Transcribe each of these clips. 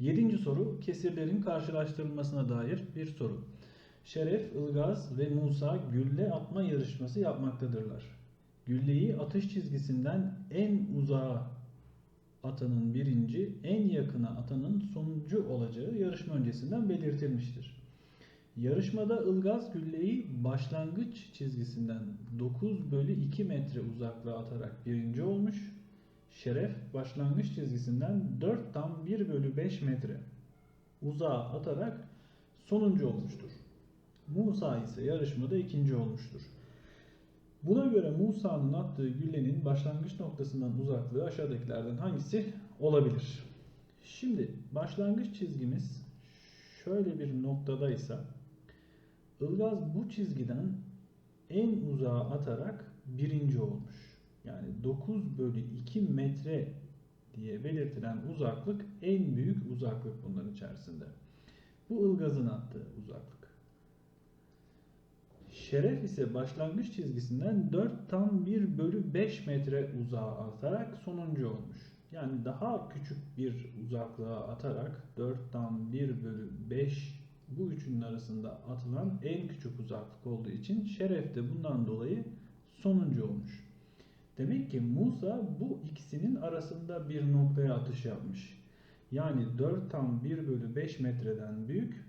Yedinci soru kesirlerin karşılaştırılmasına dair bir soru. Şeref, Ilgaz ve Musa gülle atma yarışması yapmaktadırlar. Gülleyi atış çizgisinden en uzağa atanın birinci, en yakına atanın sonuncu olacağı yarışma öncesinden belirtilmiştir. Yarışmada Ilgaz gülleyi başlangıç çizgisinden 9 bölü 2 metre uzaklığa atarak birinci olmuş. Şeref başlangıç çizgisinden 4 tam 1 bölü 5 metre uzağa atarak sonuncu olmuştur. Musa ise yarışmada ikinci olmuştur. Buna göre Musa'nın attığı güllenin başlangıç noktasından uzaklığı aşağıdakilerden hangisi olabilir? Şimdi başlangıç çizgimiz şöyle bir noktadaysa Ilgaz bu çizgiden en uzağa atarak birinci olmuş. Yani 9 bölü 2 metre diye belirtilen uzaklık en büyük uzaklık bunların içerisinde. Bu Ilgaz'ın attığı uzaklık. Şeref ise başlangıç çizgisinden 4 tam 1 bölü 5 metre uzağa atarak sonuncu olmuş. Yani daha küçük bir uzaklığa atarak 4 tam 1 bölü 5 bu üçünün arasında atılan en küçük uzaklık olduğu için Şeref de bundan dolayı sonuncu olmuş. Demek ki Musa bu ikisinin arasında bir noktaya atış yapmış. Yani 4 tam 1 bölü 5 metreden büyük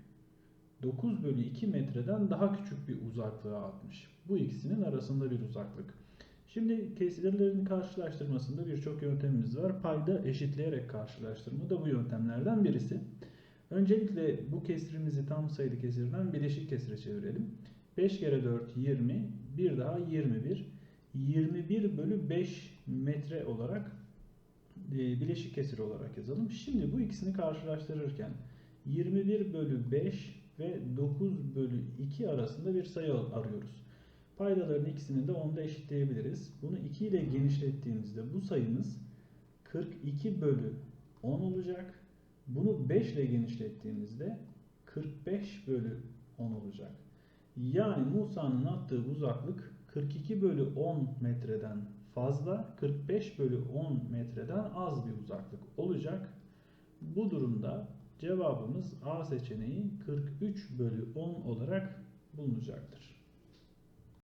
9 bölü 2 metreden daha küçük bir uzaklığa atmış. Bu ikisinin arasında bir uzaklık. Şimdi kesirlerin karşılaştırmasında birçok yöntemimiz var. Payda eşitleyerek karşılaştırma da bu yöntemlerden birisi. Öncelikle bu kesirimizi tam sayılı kesirden bileşik kesire çevirelim. 5 kere 4 20, bir daha 21. 21 bölü 5 metre olarak e, bileşik kesir olarak yazalım. Şimdi bu ikisini karşılaştırırken 21 bölü 5 ve 9 bölü 2 arasında bir sayı arıyoruz. Paydaların ikisini de 10'da eşitleyebiliriz. Bunu 2 ile genişlettiğimizde bu sayımız 42 bölü 10 olacak. Bunu 5 ile genişlettiğimizde 45 bölü 10 olacak. Yani Musa'nın attığı uzaklık 42 bölü 10 metreden fazla, 45 bölü 10 metreden az bir uzaklık olacak. Bu durumda cevabımız A seçeneği 43 bölü 10 olarak bulunacaktır.